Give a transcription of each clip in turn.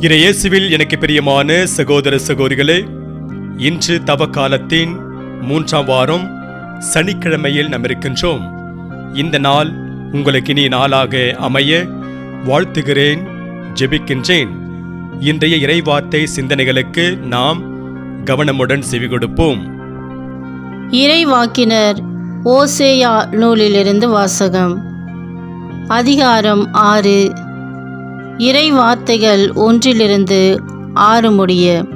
இறையேசுவில் எனக்கு பிரியமான சகோதர சகோதரிகளே இன்று தவ காலத்தின் மூன்றாம் வாரம் சனிக்கிழமையில் நாம் இருக்கின்றோம். இந்த நாள் உங்களுக்கு இனி நாளாக அமைய வாழ்த்துகிறேன் ஜெபிக்கின்றேன். இன்றைய இறைவார்த்தை சிந்தனைகளுக்கு நாம் கவனமுடன் செவி கொடுப்போம். இறைவாக்கினர் ஓசேயா நூலிலிருந்து வாசகம் அதிகாரம் ஆறு. இறை வார்த்தைகள் ஒன்றிலிருந்து ஆறு முடிய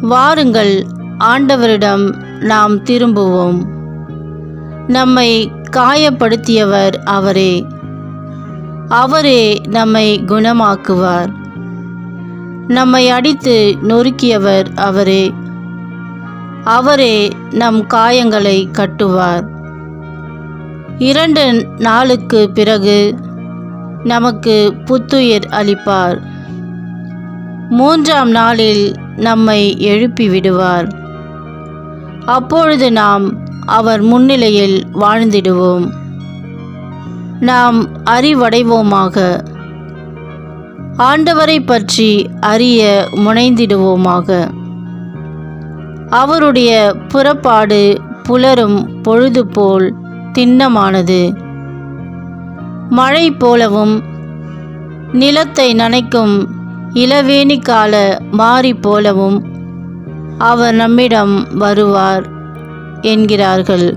வாருங்கள் ஆண்டவரிடம் நாம் திரும்புவோம். நம்மை காயப்படுத்தியவர் அவரே. அவரே நம்மை குணமாக்குவார். நம்மை அடித்து நொறுக்கியவர் அவரே. அவரே நம் காயங்களை கட்டுவார். இரண்டு நாளுக்கு பிறகு நமக்கு புத்துயிர் அளிப்பார். மூன்றாம் நாளில் நம்மை எழுப்பி விடுவார் அப்பொழுது நாம் அவர் முன்னிலையில் வாழ்ந்திடுவோம். நாம் அறிவடைவோமாக. ஆண்டவரை பற்றி அறிய முனைந்திடுவோமாக. அவருடைய புறப்பாடு புலரும் பொழுது போல் திண்ணமானது. மழை போலவும் நிலத்தை நனைக்கும் இளவேணி கால மாறி போலவும் அவர் நம்மிடம் வருவார் என்கிறார்கள்.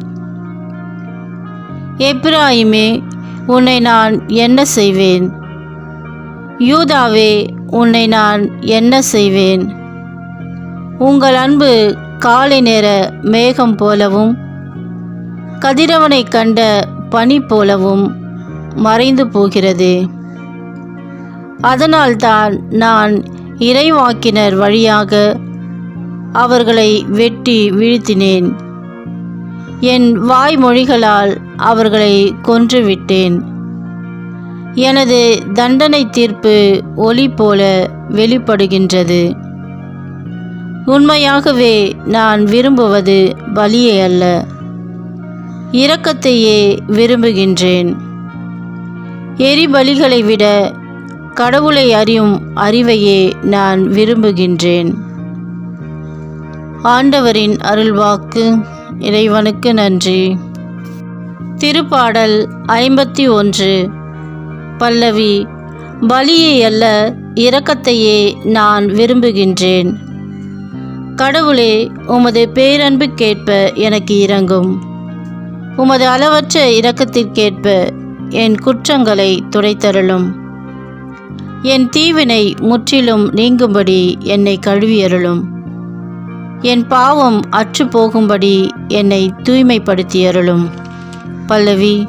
எப்ராயிமே உன்னை நான் என்ன செய்வேன்? யூதாவே உன்னை நான் என்ன செய்வேன்? உங்கள் அன்பு காலை நேர மேகம் போலவும் கதிரவனை கண்ட பனி போலவும் மறைந்து போகிறது. அதனால்தான் நான் இறைவாக்கினர் வழியாக அவர்களை வெட்டி வீழ்த்தினேன். என் வாய்மொழிகளால் அவர்களை கொன்றுவிட்டேன். எனது தண்டனை தீர்ப்பு ஒளி போல வெளிப்படுகின்றது. உண்மையாகவே நான் விரும்புவது பலியை அல்ல இரக்கத்தையே விரும்புகின்றேன். எரிபலிகளை விட கடவுளை அறியும் அறிவையே நான் விரும்புகின்றேன். ஆண்டவரின் அருள்வாக்கு இறைவனுக்கு நன்றி. திருப்பாடல் ஐம்பத்தி ஒன்று. பல்லவி பலியை அல்ல இரக்கத்தையே நான் விரும்புகின்றேன். கடவுளே உமது பேரன்புக்கேற்ப எனக்கு இறங்கும் உமது அளவற்ற இரக்கத்திற்கேற்ப என் குற்றங்களை துடைத்தருளும். என் தீவினை முற்றிலும் நீங்கும்படி என்னை கழுவியருளும். என் பாவம் அற்று போகும்படி என்னை தூய்மைப்படுத்தியருளும். பல்லவி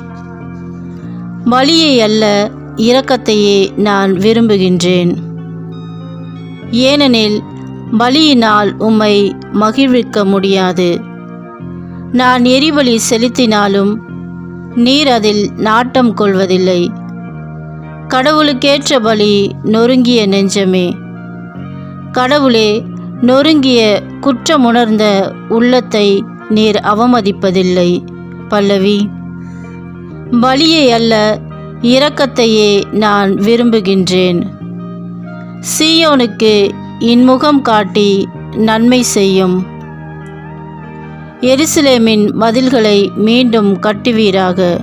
வழியை அல்ல இரக்கத்தையே நான் விரும்புகின்றேன். ஏனெனில் பலியினால் உம்மை மகிழ்விக்க முடியாது. நான் எரிபலி செலுத்தினாலும் நீர் அதில் நாட்டம் கொள்வதில்லை. கடவுளுக்கேற்ற பலி நொறுங்கிய நெஞ்சமே. கடவுளே நொறுங்கிய குற்றமுணர்ந்த உள்ளத்தை நீர் அவமதிப்பதில்லை பல்லவி. பலியை அல்ல இரக்கத்தையே நான் விரும்புகின்றேன். சீயோனுக்கு இன்முகம் காட்டி நன்மை செய்யும். எருசலேமின் மதில்களை மீண்டும் கட்டுவீராக.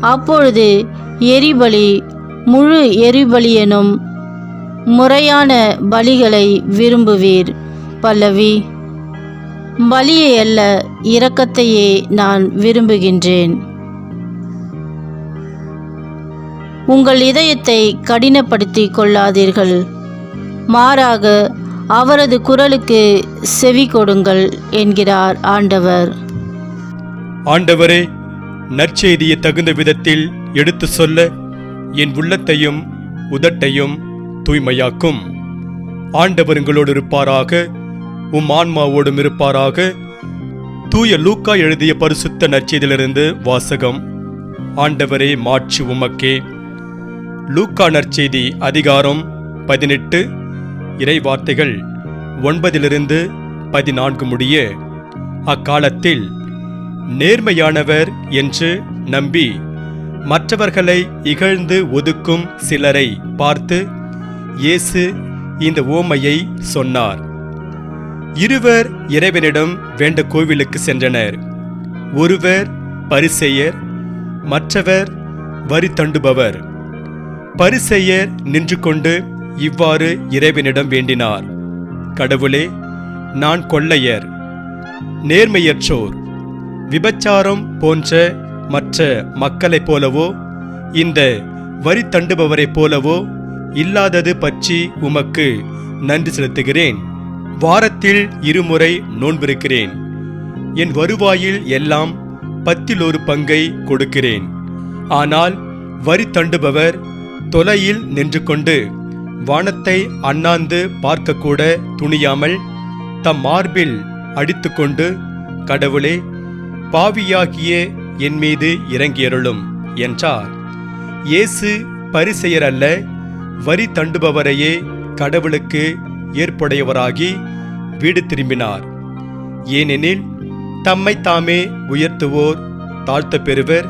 அப்பொழுது எரிபலி முழு எரிபலியனும் முறையான பலிகளை விரும்புவீர் பல்லவி. பலியை அல்ல இரக்கத்தையே நான் விரும்புகின்றேன். உங்கள் இதயத்தை கடினப்படுத்தி கொள்ளாதீர்கள். மாறாக அவரது குரலுக்கு செவி கொடுங்கள் என்கிறார் ஆண்டவர். ஆண்டவரே நற்செய்தியை தகுந்த விதத்தில் எடுத்து சொல்ல என் உள்ளத்தையும் உதட்டையும் தூய்மையாக்கும். ஆண்டவர் உங்களோடு இருப்பாராக உம் ஆன்மாவோடும் இருப்பாராக. தூய லூக்கா எழுதிய பரிசுத்த நற்செய்தியிலிருந்து வாசகம். ஆண்டவரே மாற்று உமக்கே. லூக்கா நற்செய்தி அதிகாரம் பதினெட்டு இறை வார்த்தைகள் ஒன்பதிலிருந்து பதினான்கு முடிய அக்காலத்தில் நேர்மையானவர் என்று நம்பி மற்றவர்களை இகழ்ந்து ஒதுக்கும் சிலரை பார்த்து இயேசு இந்த ஓமையை சொன்னார். இருவர் இறைவனிடம் வேண்ட கோவிலுக்கு சென்றனர். ஒருவர் பரிசெயர் மற்றவர் வரி தண்டுபவர் பரிசெயர் நின்று கொண்டு இவ்வாறு இறைவனிடம் வேண்டினார். கடவுளே நான் கொள்ளையர் நேர்மையற்றோர் விபச்சாரம் போன்ற மற்ற மக்களைப் போலவோ இந்த வரி தண்டுபவரைப் போலவோ இல்லாதது பற்றி உமக்கு நன்றி செலுத்துகிறேன். வாரத்தில் இருமுறை நோன்பிருக்கிறேன். என் வருவாயில் எல்லாம் பத்தில் ஒரு பங்கை கொடுக்கிறேன். ஆனால் வரி தண்டுபவர் தொலையில் நின்று கொண்டு வானத்தை அண்ணாந்து பார்க்கக்கூட துணியாமல் தம் மார்பில் அடித்துக்கொண்டு கடவுளே பாவியாகிய என் மீது இறங்கியருளும் என்றார். இயேசு பரிசெயர் அல்ல வரி தண்டுபவரையே கடவுளுக்கு ஏற்புடையவராகி வீடு திரும்பினார். ஏனெனில் தம்மை தாமே உயர்த்துவோர் தாழ்த்த பெறுவர்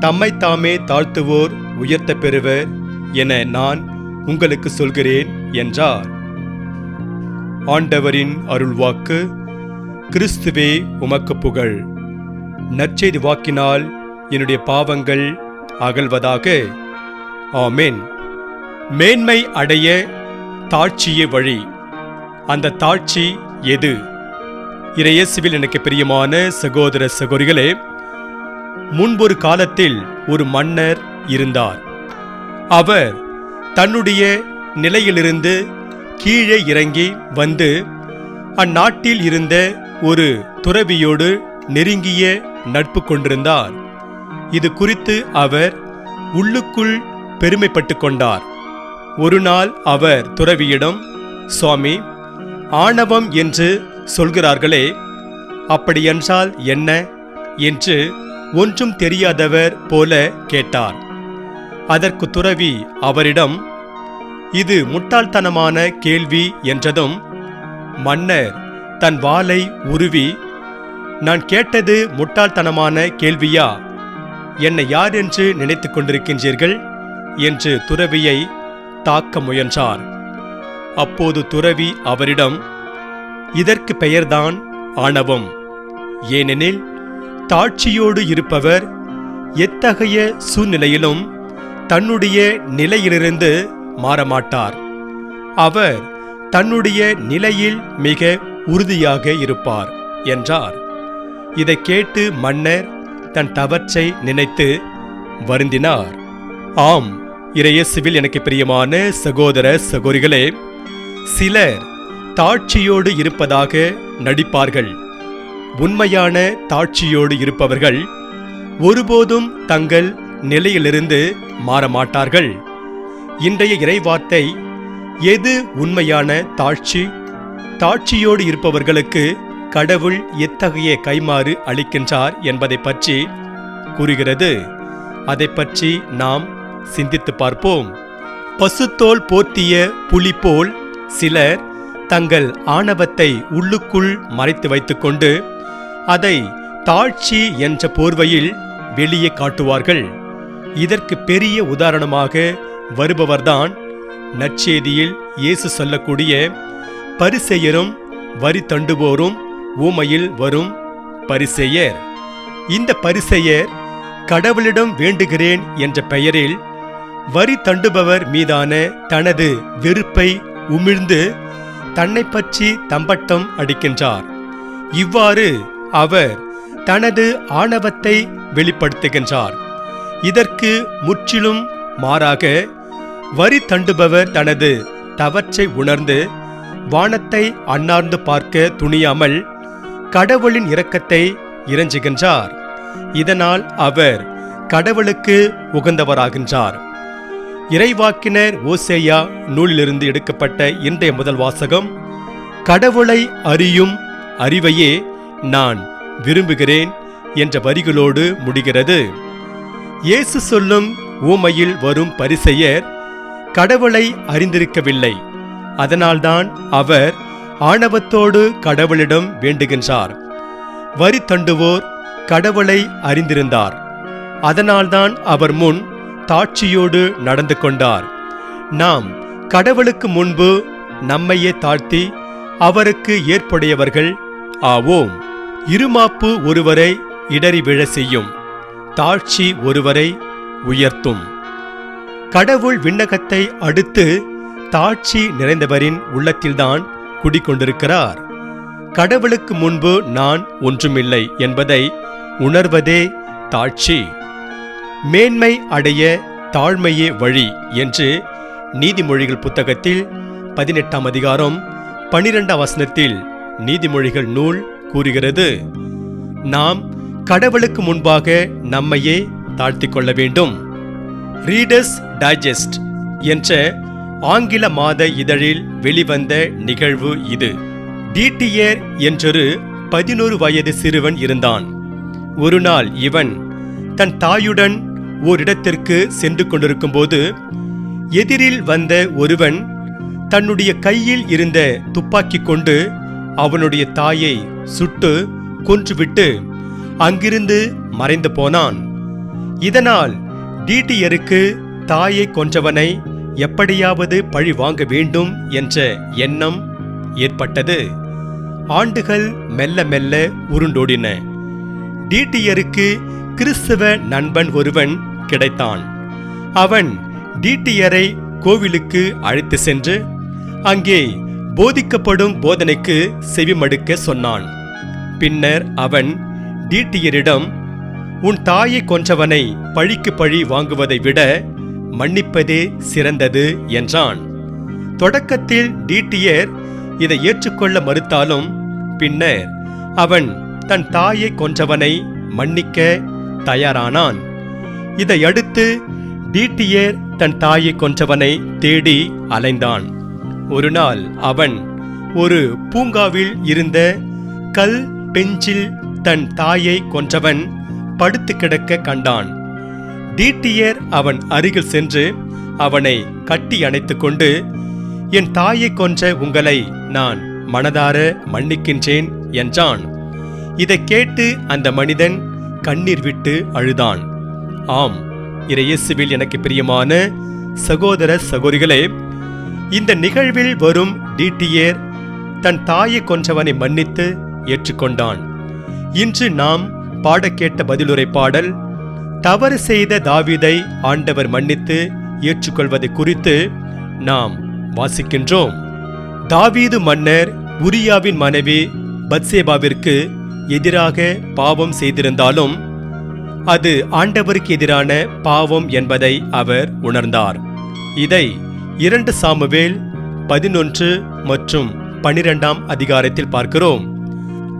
தம்மை தாமே தாழ்த்துவோர் உயர்த்த பெறுவர் என நான் உங்களுக்கு சொல்கிறேன் என்றார். ஆண்டவரின் அருள்வாக்கு கிறிஸ்துவே உமக்கு புகழ். நற்செய்தி வாக்கினால் என்னுடைய பாவங்கள் அகல்வதாக. ஆமென். மேன்மை அடைய தாட்சியே வழி. அந்த தாட்சி எது? இறையேசுவில் எனக்கு பிரியமான சகோதர சகோதரிகளே முன்பொரு காலத்தில் ஒரு மன்னர் இருந்தார். அவர் தன்னுடைய நிலையிலிருந்து கீழே இறங்கி வந்து அந்நாட்டில் இருந்த ஒரு துறவியோடு நெருங்கிய நட்பு கொண்டிருந்தார். இது குறித்து அவர் உள்ளுக்குள் பெருமைப்பட்டு கொண்டார். ஒரு நாள் அவர் துறவியிடம் சுவாமி ஆணவம் என்று சொல்கிறார்களே அப்படியென்றால் என்ன? என்று ஒன்றும் தெரியாதவர் போல கேட்டார். அதற்கு துறவி அவரிடம் இது முட்டாள்தனமான கேள்வி என்றதும் மன்னர் தன் வாளை உருவி நான் கேட்டது முட்டாள்தனமான கேள்வியா? என்னை யார் என்று நினைத்து கொண்டிருக்கின்றீர்கள்? என்று துறவியை தாக்க முயன்றார். அப்போது துறவி அவரிடம் இதற்கு பெயர்தான் ஆணவம். ஏனெனில் தாட்சியோடு இருப்பவர் எத்தகைய சூழ்நிலையிலும் தன்னுடைய நிலையிலிருந்து மாறமாட்டார். அவர் தன்னுடைய நிலையில் மிக உறுதியாக இருப்பார் என்றார். இதை கேட்டு மன்னர் தன் தவற்றை நினைத்து வருந்தினார். ஆம் இறையசுவில் எனக்கு பிரியமான சகோதர சகோதரிகளே சிலர் தாட்சியோடு இருப்பதாக நடிப்பார்கள். உண்மையான தாட்சியோடு இருப்பவர்கள் ஒருபோதும் தங்கள் நிலையிலிருந்து மாறமாட்டார்கள். இன்றைய இறைவார்த்தை எது உண்மையான தாட்சி தாட்சியோடு இருப்பவர்களுக்கு கடவுள் எத்தகைய கைமாறு அளிக்கின்றார் என்பதை பற்றி கூறுகிறது. அதை பற்றி நாம் சிந்தித்து பார்ப்போம். பசுத்தோல் போர்த்திய புலி போல் சிலர் தங்கள் ஆணவத்தை உள்ளுக்குள் மறைத்து வைத்துக்கொண்டு அதை தாழ்ச்சி என்ற போர்வையில் வெளியே காட்டுவார்கள். இதற்கு பெரிய உதாரணமாக வருபவர்தான். நற்செய்தியில் இயேசு சொல்லக்கூடிய பரிசெயரும் வரி தண்டுவோரும் ஊமையில் வரும் பரிசெயர். இந்த பரிசெயர் கடவுளிடம் வேண்டுகிறேன் என்ற பெயரில் வரி தண்டுபவர் மீதான தனது வெறுப்பை உமிழ்ந்து தன்னை பற்றி தம்பட்டம் அடிக்கின்றார். இவ்வாறு அவர் தனது ஆணவத்தை வெளிப்படுத்துகின்றார். இதற்கு முற்றிலும் மாறாக வரி தண்டுபவர் தனது தவற்றை உணர்ந்து வானத்தை அண்ணார்ந்து பார்க்க துணியாமல் கடவுளின் இரக்கத்தை இறைஞ்சுகின்றார். இதனால் அவர் கடவுளுக்கு உகந்தவராகின்றார். இறைவாக்கினர் ஓசேயா நூலிலிருந்து எடுக்கப்பட்ட இன்றைய முதல் வாசகம் கடவுளை அறியும் அறிவையே நான் விரும்புகிறேன் என்ற வரிகளோடு முடிகிறது. இயேசு சொல்லும் ஊமையில் வரும் பரிசெயர் கடவுளை அறிந்திருக்கவில்லை. அதனால்தான் அவர் ஆணவத்தோடு கடவுளிடம் வேண்டுகின்றார். வரி தண்டுவோர் கடவுளை அறிந்திருந்தார். அதனால்தான் அவர் முன் தாட்சியோடு நடந்து கொண்டார். நாம் கடவுளுக்கு முன்பு நம்மையே தாழ்த்தி அவருக்கு ஏற்புடையவர்கள் ஆவோம். இருமாப்பு ஒருவரை இடறி விழ செய்யும். தாழ்ச்சி ஒருவரை உயர்த்தும். கடவுள் விண்ணகத்தை அடுத்து தாழ்ச்சி நிறைந்தவரின் உள்ளத்தில்தான் குடிக்கொண்டிருக்கிறார் கடவுளுக்கு முன்பு நான் ஒன்றுமில்லை என்பதை உணர்வதே தாழ்ச்சி மேன்மை அடைய தாழ்மையே வழி என்று நீதிமொழிகள் புத்தகத்தில் பதினெட்டாம் அதிகாரம் பனிரெண்டாம் வசனத்தில் நீதிமொழிகள் நூல் கூறுகிறது. நாம் கடவுளுக்கு முன்பாக நம்மையே தாழ்த்திக் கொள்ள வேண்டும். ரீடர்ஸ் டைஜஸ்ட் என்ற ஆங்கில மாத இதழில் வெளிவந்த நிகழ்வு இது. டிடியர் என்றொரு பதினோரு வயது சிறுவன் இருந்தான். ஒரு நாள் இவன் தன் தாயுடன் ஓரிடத்திற்கு சென்று கொண்டிருக்கும்போது எதிரில் வந்த ஒருவன் தன்னுடைய கையில் இருந்த துப்பாக்கி கொண்டு அவனுடைய தாயை சுட்டு கொன்றுவிட்டு அங்கிருந்து மறைந்து போனான். இதனால் டிடியருக்கு தாயை கொன்றவனை எப்படியாவது பழி வாங்க வேண்டும் என்ற எண்ணம் ஏற்பட்டது. ஆண்டுகள் மெல்ல மெல்ல உருண்டோடின. டிடியருக்கு கிறிஸ்துவ நண்பன் ஒருவன் கிடைத்தான். அவன் டிடியரை கோவிலுக்கு அழைத்து சென்று அங்கே போதிக்கப்படும் போதனைக்கு செவிமடுக்க சொன்னான். பின்னர் அவன் டிடியரிடம் உன் தாயை கொன்றவனை பழிக்கு பழி வாங்குவதை விட மன்னிப்பதே சிறந்தது என்றான். தொடக்கத்தில் டிடியர் இதை ஏற்றுக்கொள்ள மறுத்தாலும் பின்னர் அவன் தன் தாயை கொன்றவனை மன்னிக்க தயாரானான். இதையடுத்து டிடியர் தன் தாயை கொன்றவனை தேடி அலைந்தான். ஒரு நாள் அவன் ஒரு பூங்காவில் இருந்த கல் பெஞ்சில் தன் தாயை கொன்றவன் படுத்து கிடக்க கண்டான். டிடியர் அவன் அருகில் சென்று அவனை கட்டி அணைத்து கொண்டு என் தாயை கொன்ற உங்களை நான் மனதார மன்னிக்கின்றேன் என்றான். இதைக் கேட்டு அந்த மனிதன் கண்ணீர் விட்டு அழுதான். ஆம் இறையேசுவில் எனக்கு பிரியமான சகோதர சகோதரிகளே இந்த நிகழ்வில் வரும் டிடியர் தன் தாயை கொன்றவனை மன்னித்து ஏற்றுக்கொண்டான். இன்று நாம் பாடக்கேட்ட பதிலுரை பாடல் தவறு செய்த தாவீதை ஆண்டவர் மன்னித்து ஏற்றுக்கொள்வது குறித்து நாம் வாசிக்கின்றோம். தாவீது மன்னர் உரியாவின் மனைவி பத்சேபாவிற்கு எதிராக பாவம் செய்திருந்தாலும் அது ஆண்டவருக்கு எதிரான பாவம் என்பதை அவர் உணர்ந்தார். இதை இரண்டு சாமுவேல் பதினொன்று மற்றும் பனிரெண்டாம் அதிகாரத்தில் பார்க்கிறோம்.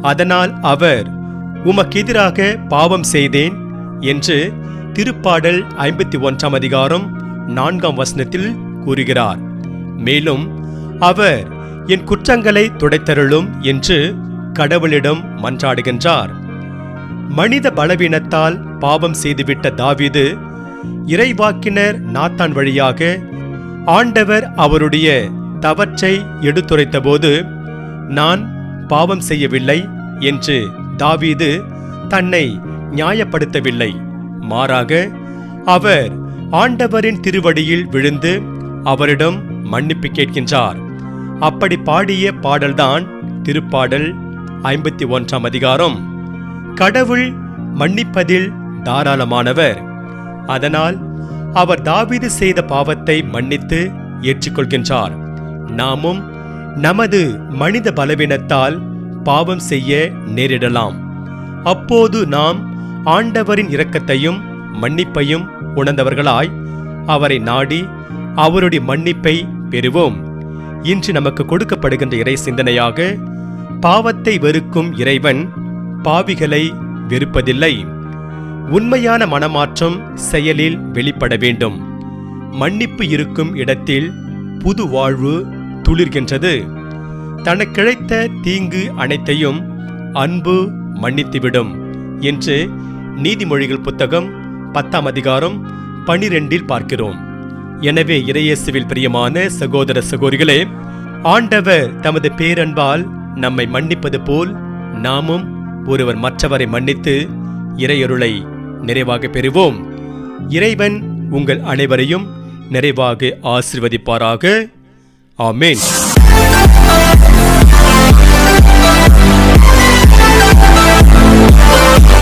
அதனால் அவர் உமக்கு எதிராக பாவம் செய்தேன் என்று திருப்பாடல் ஐம்பத்தி ஒன்றாம் அதிகாரம் நான்காம் வசனத்தில் கூறுகிறார். மேலும் அவர் என் குற்றங்களை துடைத்தருளும் என்று கடவுளிடம் மன்றாடுகின்றார். மனித பலவீனத்தால் பாவம் செய்துவிட்ட தாவீது இறைவாக்கினர் நாத்தான் வழியாக ஆண்டவர் அவருடைய தவற்றை எடுத்துரைத்தபோது நான் பாவம் செய்யவில்லை என்று தாவீது தன்னை நியாயப்படுத்தவில்லை. மாறாக அவர் ஆண்டவரின் திருவடியில் விழுந்து அவரிடம் மன்னிப்பு கேட்கின்றார். அப்படி பாடிய பாடல்தான் திருப்பாடல் ஐம்பத்தி ஒன்றாம் அதிகாரம். கடவுள் மன்னிப்பதில் தாராளமானவர். அதனால் அவர் தாவீது செய்த பாவத்தை மன்னித்து ஏற்றுக்கொள்கின்றார். நாமும் நமது மனித பலவீனத்தால் பாவம் செய்ய நேரிடலாம். அப்போது நாம் ஆண்டவரின் இரக்கத்தையும் மன்னிப்பையும் உணர்ந்தவர்களாய் அவரை நாடி அவருடைய மன்னிப்பை பெறுவோம். இன்று நமக்கு கொடுக்கப்படுகின்ற இறை சிந்தனையாக பாவத்தை வெறுக்கும் இறைவன் பாவிகளை வெறுப்பதில்லை. உண்மையான மனமாற்றம் செயலில் வெளிப்பட வேண்டும். மன்னிப்பு இருக்கும் இடத்தில் புது வாழ்வு துளிர்கின்றது. தனக்கிழைத்த தீங்கு அனைத்தையும் அன்பு மன்னித்துவிடும் என்று நீதிமொழிகள் புத்தகம் பத்தாம் அதிகாரம் பனிரெண்டில் பார்க்கிறோம். எனவே இறையேசுவில் பிரியமான சகோதர சகோதரிகளே ஆண்டவர் தமது பேரன்பால் நம்மை மன்னிப்பது போல் நாமும் ஒருவர் மற்றவரை மன்னித்து இறையருளை நிறைவாக பெறுவோம். இறைவன் உங்கள் அனைவரையும் நிறைவாக ஆசிர்வதிப்பாராக. ஆமேன்.